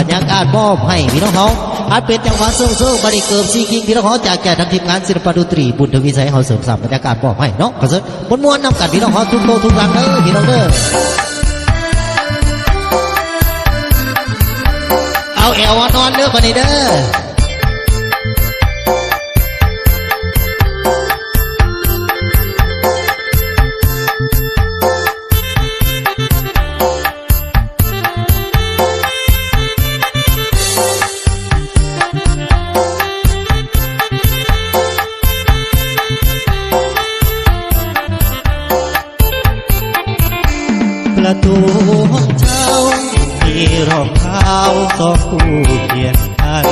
บรรยากาศมอบให้พี่น้องเขาอาจเป็นจังหวะโซ่ๆบริเกิมซีคิงพี่น้องเขาจากแก่ทั้งทีมงานศิลปะดนตรีบุญทวีไสยเขาเสริมสร้างบรรยากาศมอบให้เนาะขอเสริมมวนนำกันพี่น้องเขาทุกโลทุกรังเด้อพี่น้องเด้อเอาแอลนอนเด้อคนนี้เด้อ ประตูห้องเช่ามีรองเท้าสองคู่เคียงกัน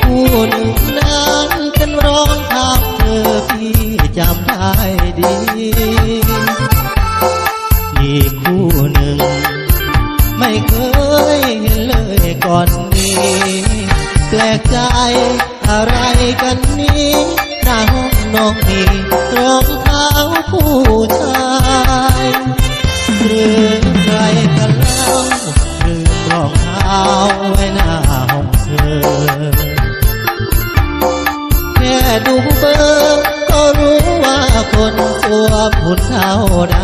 คู่หนึ่งนั้นเป็นรองเท้าเธอพี่จำได้ดี อีกคู่หนึ่ง ไม่เคยเห็นเลยก่อนนี้ แปลกใจอะไรกันนี้หน้าห้องน้องมีรองเท้าผู้ชาย ดูเบอร์ก็รู้ว่าคนตัวผุนเท่าใด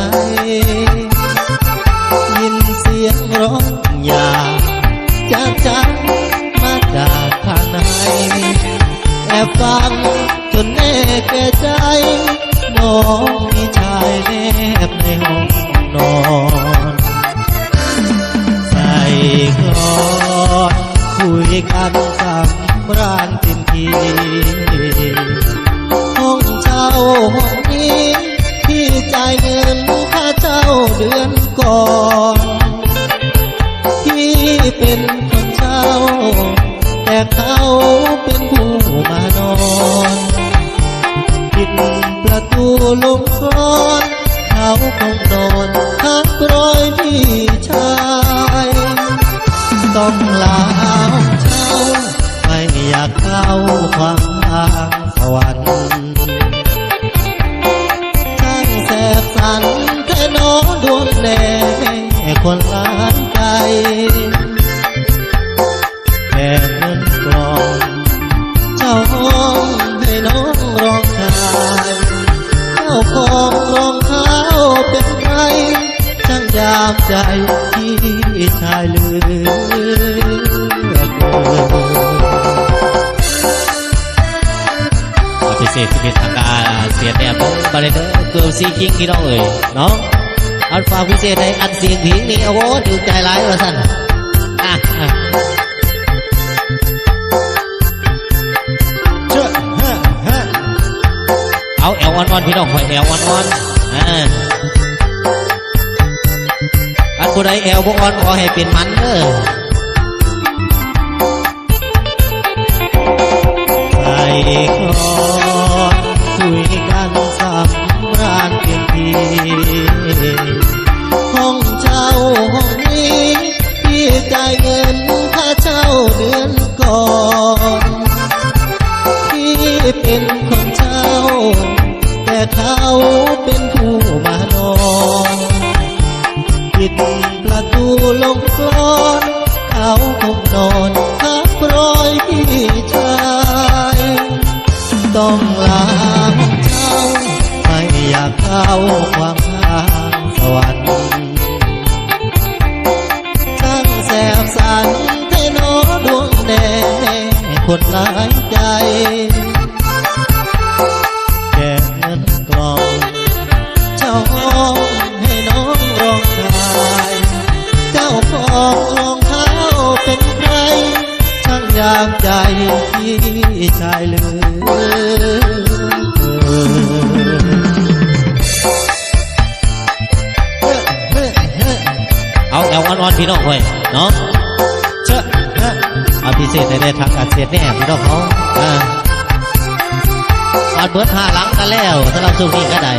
ยินเสียงร้องอย่าจากจังมาจากข้างในแอบฟังจนแน่แก่ใจ น้องมีชายแนบในห้องนอนใส่กอนคุยกัน เขาเป็นผู้มานอนปิดประตูลงกรอนเขาคงนอนทักรอยพี่ชายต้องลาเช่าไม่อยากเข้าความางยามใจที่ชายเลือเกินพิเศษที่เป็นทางการเสียเนี่ยผมบาเลเดอร์เกิร์ลซีคิงพี่น้องเอ๋ยเนาะอันฝาพิเศษในอันเสียงผีนี่โอ้โหดูใจร้ายว่าสั่นอะเอาแอลวันวันพี่น้องคอยแอลวันวันอ่า ผู้ใดแอลบงออนขอให้เป็นมันเด้อใส่กลอคุยกันสำราญเพียงทีห้องเช่าห้องนี้พี่จ่ายเงินค่าเช่าเดือนก่อนพี่เป็นคนเช่า แต่เขาเป็นผู้มานอน ต้องลาเจ้าไม่อยากเข้าความทางสวรรค์ช่างแสบสันเทนอดวงแดงคนหลาย ยามใจที่ชายเลือเกินเอาอลวันวันพี่น้องคอยเนาะเจ้าเอาพิเศษในได้ทางการเสียแน่พี่น้องเขาอ่าอันเบิร์ดห้าหลังกันแล้วสำหรับช่วงนี้ก็ได้